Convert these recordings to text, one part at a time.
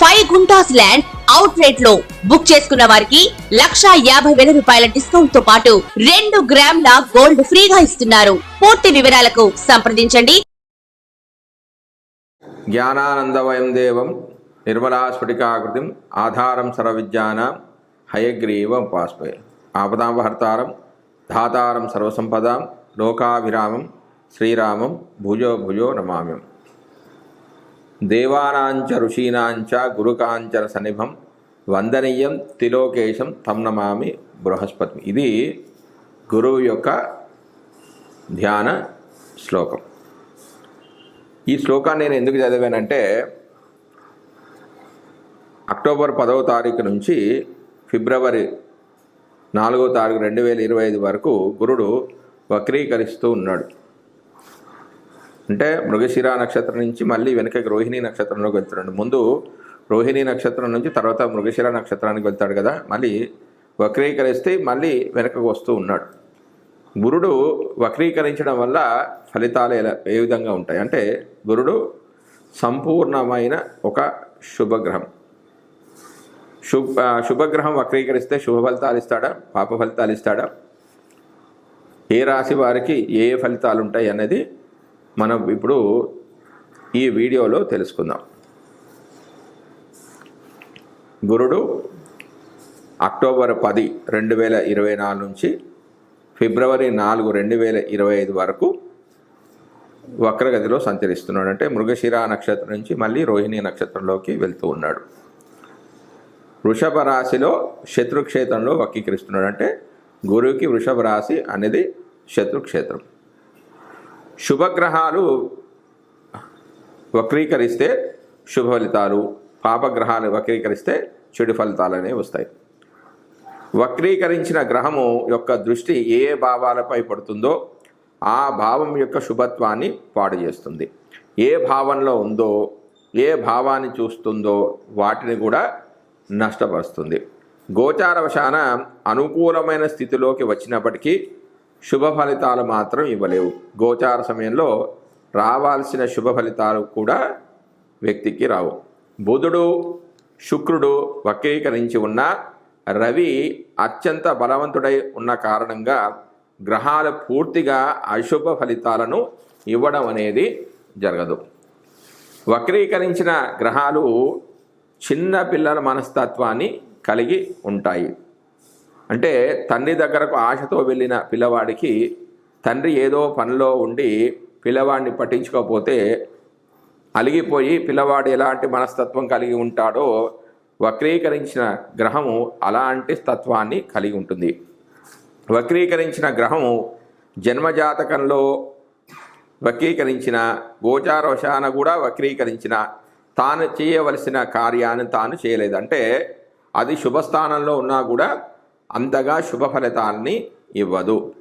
Five guntas land out రేట్లో book చేసుకున్న వారికి లక్షా యాభై వేల రూపాయల డిస్కౌంట్తో పాటు రెండు గ్రాముల గోల్డ్ ఫ్రీగా ఇస్తున్నారు. పూర్తి వివరాలకు సంప్రదించండి. జ్ఞానానందవయం దేవం నిర్మలాస్ఫటికాకృతిం ఆధారం సర్వవిద్యానాం హయగ్రీవం పాస్పయ ఆపదాంబహర్తారం ధాతారం సర్వసంపదాం లోకాభిరామం శ్రీరామం భుజో భుజో నమామ్యం. దేవానాంచ ఋషీనాంచ గురుకాంచన సన్నిభం వందనీయం తిలోకేశం తమ్నమామి బృహస్పతి. ఇది గురువు యొక్క ధ్యాన శ్లోకం. ఈ శ్లోకాన్ని నేను ఎందుకు చదివానంటే అక్టోబర్ పదవ తారీఖు నుంచి ఫిబ్రవరి నాలుగో తారీఖు రెండు వేల ఇరవై ఐదు వరకు గురుడు వక్రీకరిస్తూ ఉన్నాడు. అంటే మృగశిర నక్షత్రం నుంచి మళ్ళీ వెనకకి రోహిణి నక్షత్రంలోకి వెళ్తున్నాడు ముందు రోహిణి నక్షత్రం నుంచి తర్వాత మృగశిర నక్షత్రానికి వెళ్తాడు కదా మళ్ళీ వక్రీకరిస్తే మళ్ళీ వెనకకు వస్తూ ఉన్నాడు. గురుడు వక్రీకరించడం వల్ల ఫలితాలు ఎలా ఏ విధంగా ఉంటాయి? అంటే గురుడు సంపూర్ణమైన ఒక శుభగ్రహం. శుభ శుభగ్రహం వక్రీకరిస్తే శుభ ఫలితాలు ఇస్తాడా? పాప ఫలితాలు ఇస్తాడా? ఏ రాశి వారికి ఏ ఏ ఫలితాలు ఉంటాయి అన్నది మనం ఇప్పుడు ఈ వీడియోలో తెలుసుకుందాం. గురుడు అక్టోబర్ పది రెండు వేల ఇరవై నాలుగు నుంచి ఫిబ్రవరి నాలుగు రెండు వేల ఇరవై ఐదు వరకు వక్రగతిలో సంచరిస్తున్నాడు. అంటే మృగశిర నక్షత్రం నుంచి మళ్ళీ రోహిణి నక్షత్రంలోకి వెళ్తూ ఉన్నాడు. వృషభ రాశిలో శత్రుక్షేత్రంలో వక్రీకరిస్తున్నాడు. అంటే గురువుకి వృషభ రాశి అనేది శత్రుక్షేత్రం. శుభగ్రహాలు వక్రీకరిస్తే శుభ ఫలితాలు పాపగ్రహాలు వక్రీకరిస్తే చెడు ఫలితాలు అనేవి వస్తాయి. వక్రీకరించిన గ్రహము యొక్క దృష్టి ఏ ఏ భావాలపై పడుతుందో ఆ భావం యొక్క శుభత్వాన్ని పాడు చేస్తుంది. ఏ భావంలో ఉందో ఏ భావాన్ని చూస్తుందో వాటిని కూడా నష్టపరుస్తుంది. గోచారవశాన అనుకూలమైన స్థితిలోకి వచ్చినప్పటికీ శుభ ఫలితాలు మాత్రం ఇవ్వలేవు. గోచార సమయంలో రావాల్సిన శుభ ఫలితాలు కూడా వ్యక్తికి రావు. బుధుడు శుక్రుడు వక్రీకరించి ఉన్న రవి అత్యంత బలవంతుడై ఉన్న కారణంగా గ్రహాలు పూర్తిగా అశుభ ఫలితాలను ఇవ్వడం అనేది జరగదు. వక్రీకరించిన గ్రహాలు చిన్న పిల్లల మనస్తత్వాన్ని కలిగి ఉంటాయి. అంటే తండ్రి దగ్గరకు ఆశతో వెళ్ళిన పిల్లవాడికి తండ్రి ఏదో పనిలో ఉండి పిల్లవాడిని పట్టించుకోకపోతే అలిగిపోయి పిల్లవాడు ఎలాంటి మనస్తత్వం కలిగి ఉంటాడో వక్రీకరించిన గ్రహము అలాంటి తత్వాన్ని కలిగి ఉంటుంది. వక్రీకరించిన గ్రహము జన్మజాతకంలో వక్రీకరించిన గోచారవశాన కూడా వక్రీకరించిన తాను చేయవలసిన కార్యాన్ని తాను చేయలేదు. అంటే అది శుభస్థానంలో ఉన్నా కూడా అంతగా శుభ ఫలితాన్ని ఇవ్వదు.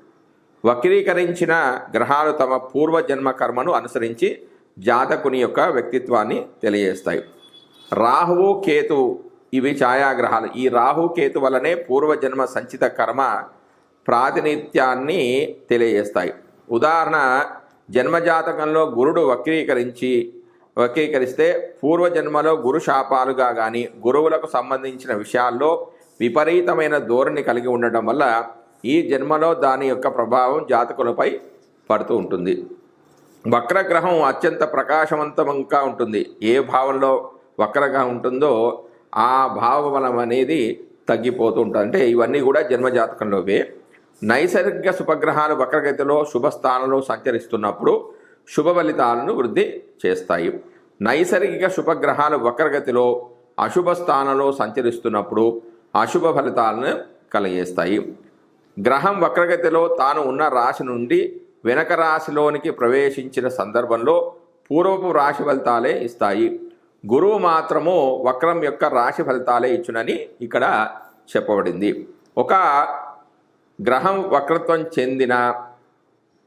వక్రీకరించిన గ్రహాలు తమ పూర్వజన్మ కర్మను అనుసరించి జాతకుని యొక్క వ్యక్తిత్వాన్ని తెలియజేస్తాయి. రాహువు కేతు ఇవి ఛాయాగ్రహాలు. ఈ రాహు కేతు వలనే పూర్వజన్మ సంచిత కర్మ ప్రాతినిధ్యాన్ని తెలియజేస్తాయి. ఉదాహరణ జన్మజాతకంలో గురుడు వక్రీకరించి వక్రీకరిస్తే పూర్వజన్మలో గురు శాపాలుగా కానీ గురువులకు సంబంధించిన విషయాల్లో విపరీతమైన ధోరణి కలిగి ఉండటం వల్ల ఈ జన్మలో దాని యొక్క ప్రభావం జాతకులపై పడుతూ ఉంటుంది. వక్రగ్రహం అత్యంత ప్రకాశవంతంగా ఉంటుంది. ఏ భావంలో వక్రగ్రహం ఉంటుందో ఆ భావబలం అనేది తగ్గిపోతూ ఉంటుంది. అంటే ఇవన్నీ కూడా జన్మజాతకంలోవే నైసర్గిక శుభగ్రహాలు వక్రగతిలో శుభస్థానంలో సంచరిస్తున్నప్పుడు శుభ ఫలితాలను వృద్ధి చేస్తాయి. నైసర్గిక శుభగ్రహాలు వక్రగతిలో అశుభ స్థానంలో సంచరిస్తున్నప్పుడు అశుభ ఫలితాలను కలిగేస్తాయి. గ్రహం వక్రగతిలో తాను ఉన్న రాశి నుండి వెనక రాశిలోనికి ప్రవేశించిన సందర్భంలో పూర్వపు రాశి ఫలితాలే ఇస్తాయి. గురువు మాత్రము వక్రం యొక్క రాశి ఫలితాలే ఇచ్చునని ఇక్కడ చెప్పబడింది. ఒక గ్రహం వక్రత్వం చెందిన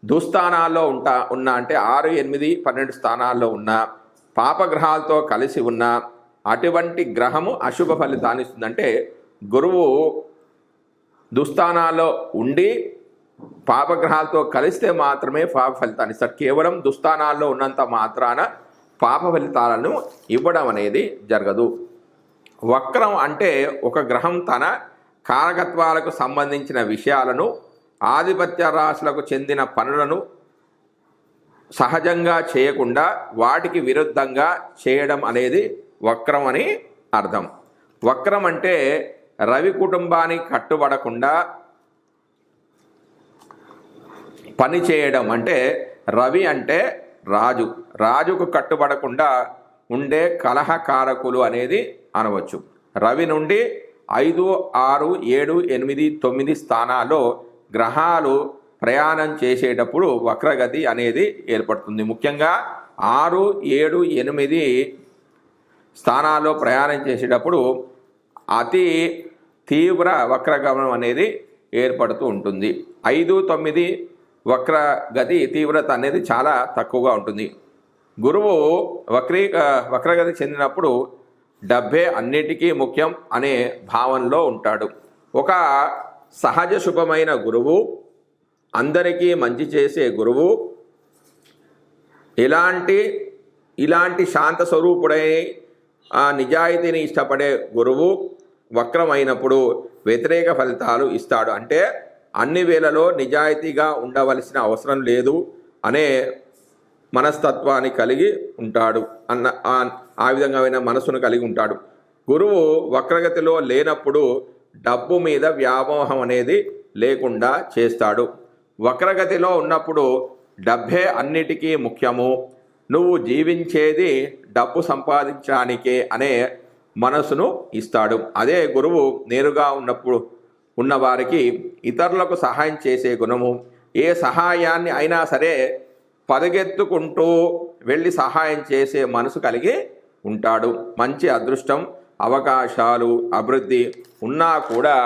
దుస్థానాల్లో ఉంటా ఉన్న అంటే ఆరు ఎనిమిది పన్నెండు స్థానాల్లో ఉన్న పాపగ్రహాలతో కలిసి ఉన్న అటువంటి గ్రహము అశుభ ఫలితాన్ని ఇస్తుందంటే గురువు దుస్థానాల్లో ఉండి పాపగ్రహాలతో కలిస్తే మాత్రమే పాప ఫలితాన్ని ఇస్తారు కేవలం దుస్థానాల్లో ఉన్నంత మాత్రాన పాప ఫలితాలను ఇవ్వడం అనేది జరగదు. వక్రం అంటే ఒక గ్రహం తన కారకత్వాలకు సంబంధించిన విషయాలను ఆధిపత్య రాశులకు చెందిన పనులను సహజంగా చేయకుండా వాటికి విరుద్ధంగా చేయడం అనేది వక్రం అని అర్థం. వక్రం అంటే రవి కుటుంబానికి కట్టుబడకుండా పని చేయడం అంటే రవి అంటే రాజు. రాజుకు కట్టుబడకుండా ఉండే కలహకారకులు అనేది అనవచ్చు. రవి నుండి ఐదు ఆరు ఏడు ఎనిమిది తొమ్మిది స్థానాల్లో గ్రహాలు ప్రయాణం చేసేటప్పుడు వక్రగతి అనేది ఏర్పడుతుంది. ముఖ్యంగా ఆరు ఏడు ఎనిమిది స్థానాల్లో ప్రయాణం చేసేటప్పుడు అతి తీవ్ర వక్రగమనం అనేది ఏర్పడుతూ ఉంటుంది. ఐదు తొమ్మిది వక్రగతి తీవ్రత అనేది చాలా తక్కువగా ఉంటుంది. గురువు వక్రీ వక్రగతి చెందినప్పుడు డబ్బే అన్నిటికీ ముఖ్యం అనే భావనలో ఉంటాడు. ఒక సహజ శుభమైన గురువు అందరికీ మంచి చేసే గురువు ఇలాంటి ఇలాంటి శాంత స్వరూపుడై ఆ నిజాయితీని ఇష్టపడే గురువు వక్రమైనప్పుడు వ్యతిరేక ఫలితాలు ఇస్తాడు. అంటే అన్ని వేళలో నిజాయితీగా ఉండవలసిన అవసరం లేదు అనే మనస్తత్వాన్ని కలిగి ఉంటాడు అన్న ఆ- విధంగా మనసును కలిగి ఉంటాడు. గురువు వక్రగతిలో లేనప్పుడు డబ్బు మీద వ్యామోహం అనేది లేకుండా చేస్తాడు. వక్రగతిలో ఉన్నప్పుడు డబ్బే అన్నిటికీ ముఖ్యము. నువ్వు జీవించేది డబ్బు సంపాదించడానికే అనే మనసును ఇస్తాడు. అదే గురువు నేరుగా ఉన్నప్పుడు ఉన్నవారికి ఇతరులకు సహాయం చేసే గుణము. ఏ సహాయాన్ని అయినా సరే పరుగెత్తుకుంటూ వెళ్ళి సహాయం చేసే మనసు కలిగి ఉంటాడు. మంచి అదృష్టం అవకాశాలు అభివృద్ధి ఉన్నా కూడా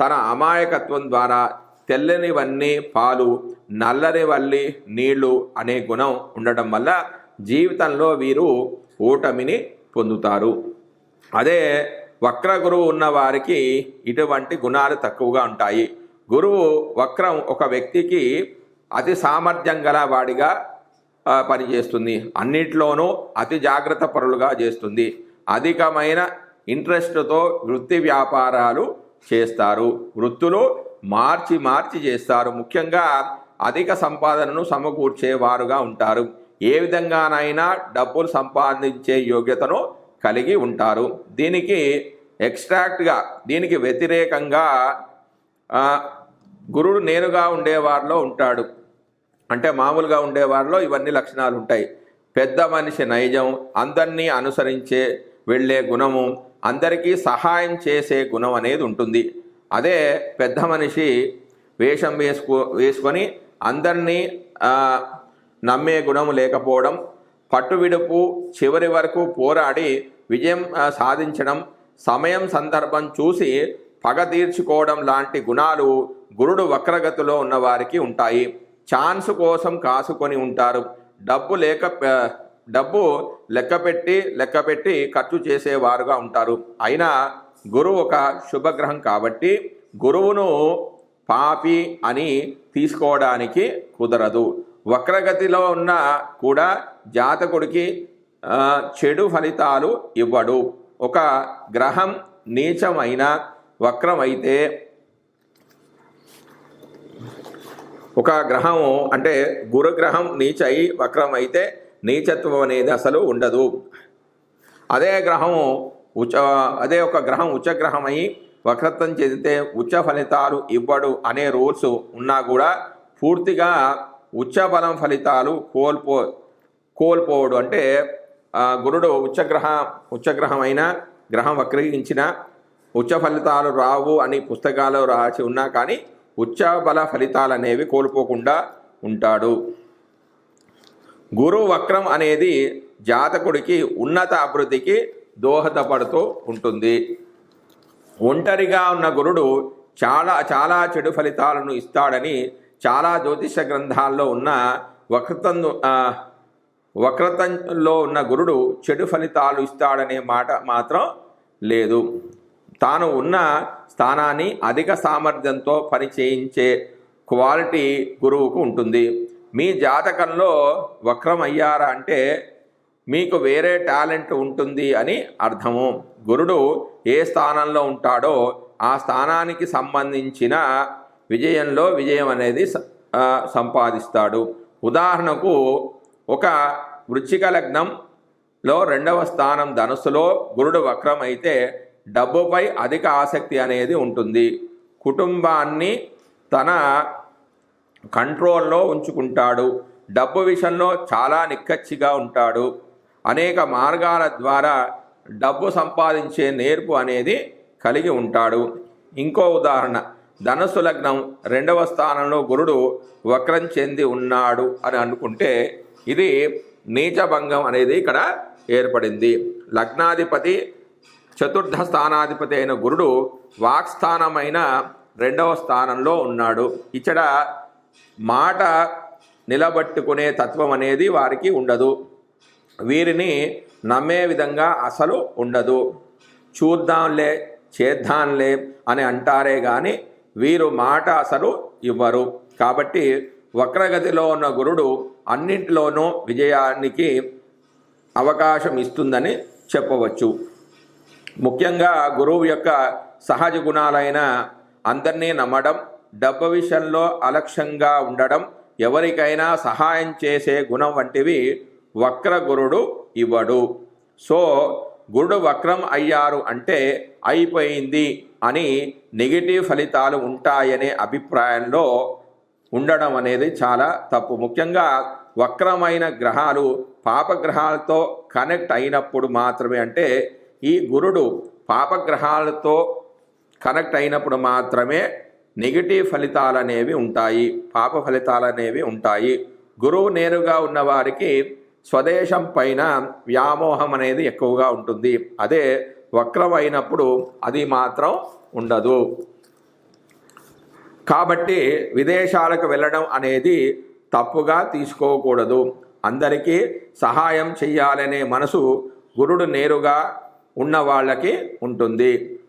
తన అమాయకత్వం ద్వారా తెల్లనివన్నీ పాలు నల్లనివల్లి నీళ్ళు అనే గుణం ఉండటం వల్ల జీవితంలో వీరు ఓటమిని పొందుతారు. అదే వక్ర గురువు ఉన్న వారికి ఇటువంటి గుణాలు తక్కువగా ఉంటాయి. గురువు వక్రం ఒక వ్యక్తికి అతి సామర్థ్యం గల వాడిగా పనిచేస్తుంది. అన్నిట్లోనూ అతి జాగ్రత్త పరులుగా చేస్తుంది. అధికమైన ఇంట్రెస్ట్తో వృత్తి వ్యాపారాలు చేస్తారు. వృత్తులు మార్చి మార్చి చేస్తారు. ముఖ్యంగా అధిక సంపాదనను సమకూర్చేవారుగా ఉంటారు. ఏ విధంగానైనా డబ్బులు సంపాదించే యోగ్యతను కలిగి ఉంటారు. దీనికి ఎక్స్ట్రాక్ట్గా దీనికి వ్యతిరేకంగా గురుడు నేరుగా ఉండేవారిలో ఉంటాడు. అంటే మామూలుగా ఉండేవారిలో ఇవన్నీ లక్షణాలు ఉంటాయి. పెద్ద మనిషి నైజం అందరినీ అనుసరించే వెళ్ళే గుణము అందరికీ సహాయం చేసే గుణం అనేది ఉంటుంది. అదే పెద్ద మనిషి వేషం వేసుకో వేసుకొని అందరినీ నమ్మే గుణం లేకపోవడం పట్టువిడుపు చివరి వరకు పోరాడి విజయం సాధించడం సమయం సందర్భం చూసి పగ తీర్చుకోవడం లాంటి గుణాలు గురుడు వక్రగతిలో ఉన్నవారికి ఉంటాయి. ఛాన్స్ కోసం కాసుకొని ఉంటారు. డబ్బు లేక డబ్బు లెక్కపెట్టి లెక్కపెట్టి ఖర్చు చేసేవారుగా ఉంటారు. అయినా గురువు ఒక శుభగ్రహం కాబట్టి గురువును పాపి అని తీసుకోవడానికి కుదరదు. వక్రగతిలో ఉన్న కూడా జాతకుడికి చెడు ఫలితాలు ఇవ్వడు. ఒక గ్రహం నీచమైన వక్రమైతే ఒక గ్రహం అంటే గురుగ్రహం నీచై వక్రమైతే నీచత్వం అనేది అసలు ఉండదు. అదే గ్రహం ఉచ అదే ఒక గ్రహం ఉచ్చగ్రహమై వక్రత్వం చెందితే ఉచ్చ ఫలితాలు ఇవ్వడు అనే రూల్స్ ఉన్నా కూడా పూర్తిగా ఉచ్చ బలం ఫలితాలు కోల్పో కోల్పోవడు అంటే గురుడు ఉచ్చగ్రహ ఉచ్చగ్రహమైన గ్రహం వక్రీకరించిన ఉచ్చ ఫలితాలు రావు అని పుస్తకాలు రాసి ఉన్నా కానీ ఉచ్చ బల ఫలితాలు అనేవి కోల్పోకుండా ఉంటాడు. గురు వక్రం అనేది జాతకుడికి ఉన్నత అభివృద్ధికి దోహదపడుతూ ఉంటుంది. ఒంటరిగా ఉన్న గురుడు చాలా చాలా చెడు ఫలితాలను ఇస్తాడని చాలా జ్యోతిష గ్రంథాల్లో ఉన్న వక్రతందు వక్రతంలో ఉన్న గురుడు చెడు ఫలితాలు ఇస్తాడనే మాట మాత్రం లేదు. తాను ఉన్న స్థానాన్ని అధిక సామర్థ్యంతో పనిచేయించే క్వాలిటీ గురువుకు ఉంటుంది. మీ జాతకంలో వక్రం అయ్యారా అంటే మీకు వేరే టాలెంట్ ఉంటుంది అని అర్థము. గురుడు ఏ స్థానంలో ఉంటాడో ఆ స్థానానికి సంబంధించిన విజయంలో విజయం అనేది సంపాదిస్తాడు. ఉదాహరణకు ఒక వృచ్చిక లగ్నంలో రెండవ స్థానం ధనుసులో గురుడు వక్రం అయితే డబ్బుపై అధిక ఆసక్తి అనేది ఉంటుంది. కుటుంబాన్ని తన కంట్రోల్లో ఉంచుకుంటాడు. డబ్బు విషయంలో చాలా నిక్కచ్చిగా ఉంటాడు. అనేక మార్గాల ద్వారా డబ్బు సంపాదించే నేర్పు అనేది కలిగి ఉంటాడు. ఇంకో ఉదాహరణ ధనుసు లగ్నం రెండవ స్థానంలో గురుడు వక్రం చెంది ఉన్నాడు అని అనుకుంటే ఇది నీచభంగం అనేది ఇక్కడ ఏర్పడింది. లగ్నాధిపతి చతుర్థ స్థానాధిపతి అయిన గురుడు వాక్స్థానమైన రెండవ స్థానంలో ఉన్నాడు. ఇచ్చట మాట నిలబట్టుకునే తత్వం అనేది వారికి ఉండదు. వీరిని నమ్మే విధంగా అసలు ఉండదు. చూద్దాంలే చేద్దాంలే అని అంటారే కానీ వీరు మాట అసలు ఇవ్వరు. కాబట్టి వక్రగతిలో ఉన్న గురుడు అన్నింటిలోనూ విజయానికి అవకాశం ఇస్తుందని చెప్పవచ్చు. ముఖ్యంగా గురువు యొక్క సహజ గుణాలైన అందరినీ నమ్మడం డబ్బు విషయంలో అలక్ష్యంగా ఉండడం ఎవరికైనా సహాయం చేసే గుణం వంటివి వక్ర గురుడు ఇవ్వడు. సో గురుడు వక్రం అయ్యారు అంటే అయిపోయింది అని నెగిటివ్ ఫలితాలు ఉంటాయనే అభిప్రాయంలో ఉండడం అనేది చాలా తప్పు. ముఖ్యంగా వక్రమైన గ్రహాలు పాపగ్రహాలతో కనెక్ట్ అయినప్పుడు మాత్రమే అంటే ఈ గురుడు పాపగ్రహాలతో కనెక్ట్ అయినప్పుడు మాత్రమే నెగిటివ్ ఫలితాలు అనేవి ఉంటాయి పాప ఫలితాలు అనేవి ఉంటాయి. గురువు నేరుగా ఉన్నవారికి స్వదేశం పైన వ్యామోహం అనేది ఎక్కువగా ఉంటుంది. అదే వక్రమైనప్పుడు అది మాత్రం ఉండదు. కాబట్టి విదేశాలకు వెళ్ళడం అనేది తప్పుగా తీసుకోకూడదు. అందరికీ సహాయం చెయ్యాలనే మనసు గురుడు నేరుగా ఉన్న వాళ్ళకి ఉంటుంది.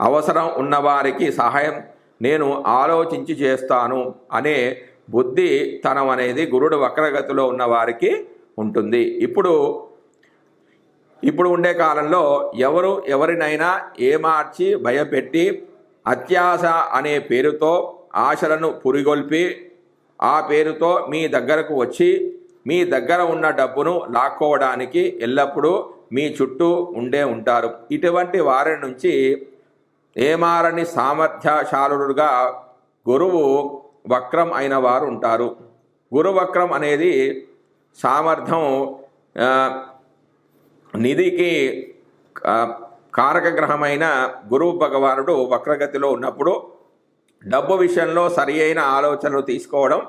అవసరం ఉన్నవారికి సహాయం నేను ఆలోచించి చేస్తాను అనే బుద్ధి తనం అనేది గురుడు వక్రగతిలో ఉన్నవారికి ఉంటుంది. ఇప్పుడు ఇప్పుడు ఉండే కాలంలో ఎవరు ఎవరినైనా ఏమార్చి భయపెట్టి అత్యాశ అనే పేరుతో ఆశలను పురిగొల్పి ఆ పేరుతో మీ దగ్గరకు వచ్చి మీ దగ్గర ఉన్న డబ్బును లాక్కోవడానికి ఎల్లప్పుడూ మీ చుట్టూ ఉండే ఉంటారు. ఇటువంటి వారి నుంచి ఏమారని సామర్థ్యశాలుడుగా గురువు వక్రం అయిన వారు ఉంటారు. గురువక్రం అనేది సామర్థ్యం నిధికి కారక గ్రహమైన గురువు భగవానుడు వక్రగతిలో ఉన్నప్పుడు డబ్బు విషయంలో సరి అయిన ఆలోచనలు తీసుకోవడం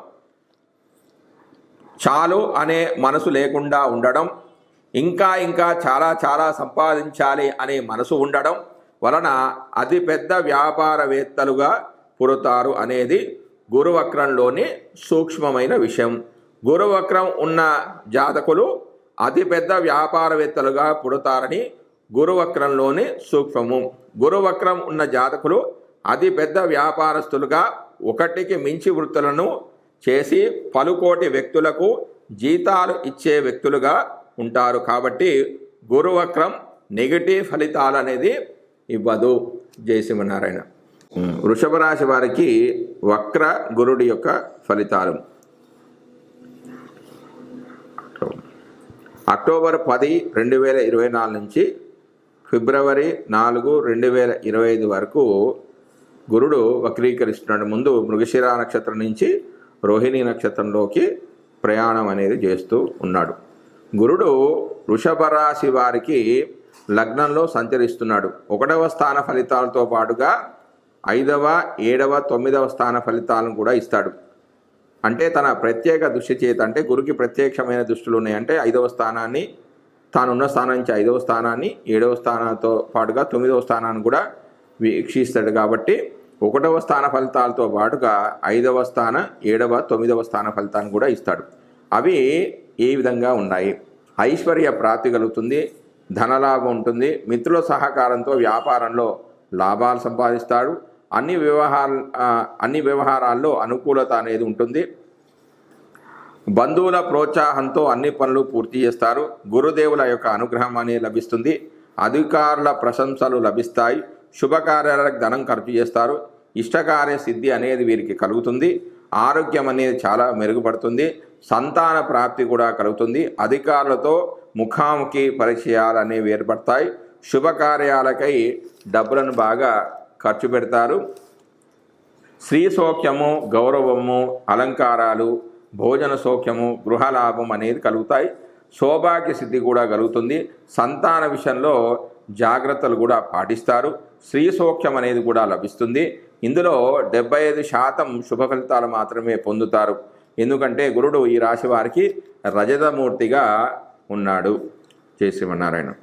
చాలు అనే మనసు లేకుండా ఉండడం ఇంకా ఇంకా చాలా చాలా సంపాదించాలి అనే మనసు ఉండడం వలన అతిపెద్ద వ్యాపారవేత్తలుగా పుడతారు అనేది గురువక్రంలోని సూక్ష్మమైన విషయం. గురువక్రం ఉన్న జాతకులు అతిపెద్ద వ్యాపారవేత్తలుగా పుడతారని గురువక్రంలోని సూక్ష్మము. గురువక్రం ఉన్న జాతకులు అతి పెద్ద వ్యాపారస్తులుగా ఒకటికి మించి వృత్తులను చేసి పలుకోటి వ్యక్తులకు జీతాలు ఇచ్చే వ్యక్తులుగా ఉంటారు. కాబట్టి గురువక్రం నెగిటివ్ ఫలితాలు అనేది ఇవ్వదు జయసింహనారాయణ వృషభ రాశి వారికి వక్ర గురుడి యొక్క ఫలితాలు. అక్టోబర్ పది రెండు వేల ఇరవై నాలుగు నుంచి ఫిబ్రవరి నాలుగు రెండు వేల ఇరవై ఐదు వరకు గురుడు వక్రీకరిస్తున్నాడు. ముందు మృగశిర నక్షత్రం నుంచి రోహిణి నక్షత్రంలోకి ప్రయాణం అనేది చేస్తూ ఉన్నాడు. గురుడు వృషభ రాశి వారికి లగ్నంలో సంచరిస్తున్నాడు. ఒకటవ స్థాన ఫలితాలతో పాటుగా ఐదవ ఏడవ తొమ్మిదవ స్థాన ఫలితాలను కూడా ఇస్తాడు. అంటే తన ప్రత్యేక దృష్టి చేత అంటే గురుకి ప్రత్యక్షమైన దృష్టిలు ఉన్నాయి. అంటే ఐదవ స్థానాన్ని తానున్న స్థానం నుంచి ఐదవ స్థానాన్ని ఏడవ స్థానంతో పాటుగా తొమ్మిదవ స్థానాన్ని కూడా వీక్షిస్తాడు కాబట్టి ఒకటవ స్థాన ఫలితాలతో పాటుగా ఐదవ స్థాన ఏడవ తొమ్మిదవ స్థాన ఫలితాన్ని కూడా ఇస్తాడు. అవి ఏ విధంగా ఉన్నాయి? ఐశ్వర్య ప్రాప్తి కలుగుతుంది ధనలాభం ఉంటుంది మిత్రుల సహకారంతో వ్యాపారంలో లాభాలు సంపాదిస్తాడు అన్ని వ్యవహార అన్ని వ్యవహారాల్లో అనుకూలత అనేది ఉంటుంది. బంధువుల ప్రోత్సాహంతో అన్ని పనులు పూర్తి చేస్తారు. గురుదేవుల యొక్క అనుగ్రహం అనేది లభిస్తుంది. అధికారుల ప్రశంసలు లభిస్తాయి. శుభకార్యాలకు ధనం ఖర్చు చేస్తారు. ఇష్టకార్య సిద్ధి అనేది వీరికి కలుగుతుంది. ఆరోగ్యం అనేది చాలా మెరుగుపడుతుంది. సంతాన ప్రాప్తి కూడా కలుగుతుంది. అధికారులతో ముఖాముఖి పరిచయాలు అనేవి ఏర్పడతాయి. శుభకార్యాలకై డబ్బులను బాగా ఖర్చు పెడతారు. స్త్రీ సౌఖ్యము గౌరవము అలంకారాలు భోజన సౌఖ్యము గృహలాభం అనేది కలుగుతాయి. సౌభాగ్య సిద్ధి కూడా కలుగుతుంది. సంతాన విషయంలో జాగ్రత్తలు కూడా పాటిస్తారు. స్త్రీ సౌఖ్యం అనేది కూడా లభిస్తుంది. ఇందులో డెబ్బై ఐదు శాతం శుభ ఫలితాలు మాత్రమే పొందుతారు. ఎందుకంటే గురుడు ఈ రాశి వారికి రజతమూర్తిగా ఉన్నాడు. జై శ్రీమన్నారాయణ.